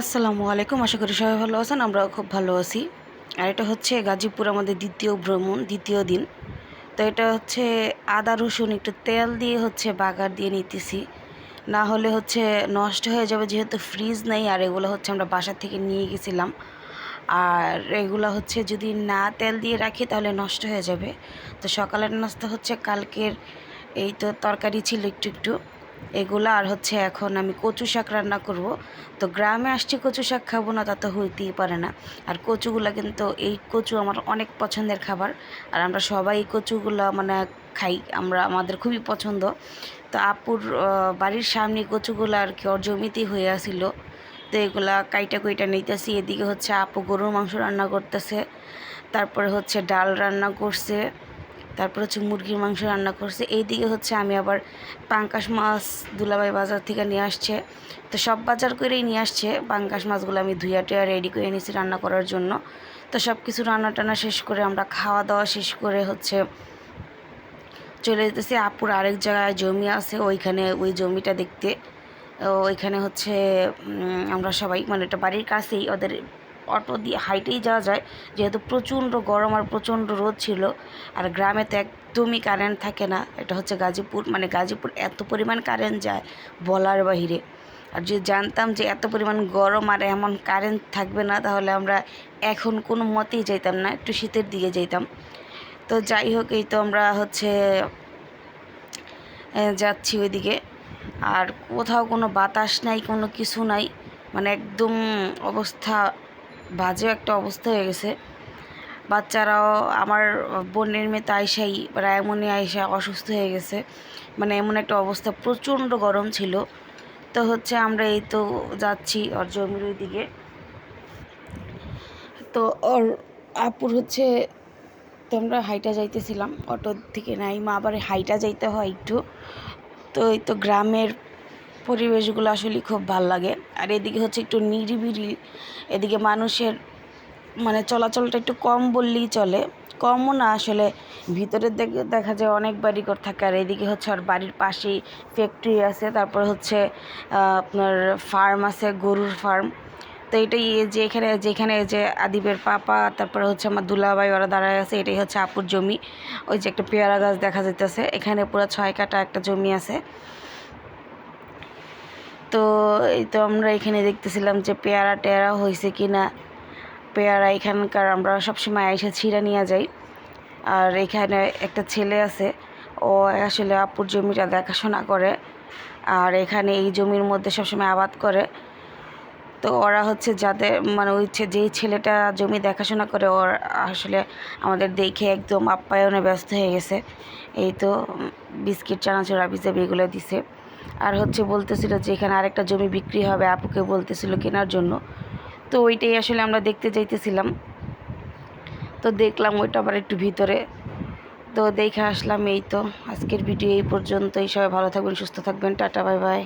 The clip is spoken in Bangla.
আসসালামু আলাইকুম, আশা করি সবাই ভালো আছেন, আমরাও খুব ভালো আছি। আর এটা হচ্ছে গাজীপুর আমাদের দ্বিতীয় ভ্রমণ, দ্বিতীয় দিন। তো এটা হচ্ছে আদা, রসুন, একটু তেল দিয়ে হচ্ছে বাগার দিয়ে নিতেছি। না হলে হচ্ছে নষ্ট হয়ে যাবে, যেহেতু ফ্রিজ নেই, আর এগুলো হচ্ছে আমরা বাসা থেকে নিয়ে গেছিলাম। আর এগুলো হচ্ছে যদি না তেল দিয়ে রাখি, তাহলে নষ্ট হয়ে যাবে। তো সকালের নাস্তা হচ্ছে, কালকের এই তো তরকারি ছিল একটু একটু। এগুলো আর হচ্ছে এখন আমি কচু শাক রান্না করব। তো গ্রামে আসছি কচু শাক খাব না, তা তো হইতেই পারে না। আর কচুগুলো কিন্তু, এই কচু আমার অনেক পছন্দের খাবার। আর আমরা সবাই কচুগুলো মানে খাই, আমরা, আমাদের খুবই পছন্দ। তো আপুর বাড়ির সামনে কচুগুলো আর কি ওর জমিতেই হয়ে আসিল। তো এগুলা কাইটা কুইটা নিতেছি। এদিকে হচ্ছে আপু গরুর মাংস রান্না করতেছে। তারপরে হচ্ছে ডাল রান্না করছে। তারপর হচ্ছে মুরগির মাংস রান্না করছে। এইদিকে হচ্ছে আমি আবার পাঙ্কাশ মাছ দুলাবাই বাজার থেকে নিয়ে আসছে। তো সব বাজার করেই নিয়ে আসছে। পাঙ্কাশ মাছগুলো আমি ধুইয়া টুয়া রেডি করে নিয়েছি রান্না করার জন্য। তো সব কিছু রান্না টান্না শেষ করে আমরা খাওয়া দাওয়া শেষ করে হচ্ছে চলে যেতেছি। আপুর আরেক জায়গায় জমি আছে ওইখানে, ওই জমিটা দেখতে। ওইখানে হচ্ছে আমরা সবাই মানে এটা বাড়ির কাছেই ওদের অটো দিয়ে হাইটেই যাওয়া যায়। যেহেতু প্রচণ্ড গরম আর প্রচণ্ড রোদ ছিল, আর গ্রামে তো একদমই কারেন্ট থাকে না। এটা হচ্ছে গাজীপুর মানে গাজীপুর এত পরিমাণ কারেন্ট যায় বলার বাহিরে। আর যদি জানতাম যে এত পরিমাণ গরম আর এমন কারেন্ট থাকবে না, তাহলে আমরা এখন কোনো মতেই যাইতাম না, একটু শীতের দিকে যাইতাম। তো যাই হোক, এই তো আমরা হচ্ছে যাচ্ছি ওইদিকে। আর কোথাও কোনো বাতাস নাই, কোনো কিছু নাই মানে একদম অবস্থা বাজে একটা অবস্থা হয়ে গেছে। বাচ্চারাও, আমার বোনের মেয়ে তো আইসাই রায়মণি আইসা অসুস্থ হয়ে গেছে। মানে এমন একটা অবস্থা, প্রচণ্ড গরম ছিল। তো হচ্ছে আমরা এই তো যাচ্ছি ওর জমির ওই দিকে তো ওর আপুর হচ্ছে, তো আমরা হাইটা যাইতেছিলাম অটো থেকে নাই, মা আবার হাইটা যাইতে হয় একটু। তো এই তো গ্রামের পরিবেশগুলো আসলে খুব ভালো লাগে। আর এদিকে হচ্ছে একটু নিরিবিলি, এদিকে মানুষের মানে চলাচলটা একটু কম বললেই চলে। কমও না, আসলে ভিতরের দিকে দেখা যায় অনেক বাড়িঘর থাকে। আর এদিকে হচ্ছে আর বাড়ির পাশেই ফ্যাক্টরি আছে, তারপর হচ্ছে আপনার ফার্ম আছে, গরুর ফার্ম তো এটাই যে এখানে, যেখানে যে আদিবের পাপা, তারপরে হচ্ছে আমার দুলাভাই, ওরা দাঁড়ায় আছে, এটাই হচ্ছে আপুর জমি। ওই যে একটা পেয়ারা গাছ দেখা যাইতেছে, এখানে পুরো ছয় কাটা একটা জমি আছে। তো এই তো আমরা এখানে দেখতেছিলাম যে পেয়ারা টেয়ারা হয়েছে কি না পেয়ারা এখানকার আমরা সবসময় আইসা ছিঁড়া নিয়ে যাই। আর এখানে একটা ছেলে আছে, ও আসলে আপুর জমিটা দেখাশোনা করে। আর এখানে এই জমির মধ্যে সবসময় আবাদ করে। তো ওরা হচ্ছে যাদের মানে ওই যেই ছেলেটা জমি দেখাশোনা করে, ওর আসলে আমাদের দেখে একদম আপ্যায়নে ব্যস্ত হয়ে গেছে। এই তো বিস্কিট, চানাচুর, আবিজাবি এগুলো দিছে। আর হচ্ছে বলতেছিল যে এখানে আরেকটা জমি বিক্রি হবে, আপুকে বলতেছিল কেনার জন্য। তো ওইটাই আসলে আমরা দেখতে যাইতেছিলাম। তো দেখলাম ওইটা আবার একটু ভিতরে। তো দেখে আসলাম এই তো। আজকের ভিডিও এই পর্যন্তই। সবাই ভালো থাকবেন, সুস্থ থাকবেন। Tata, bye bye.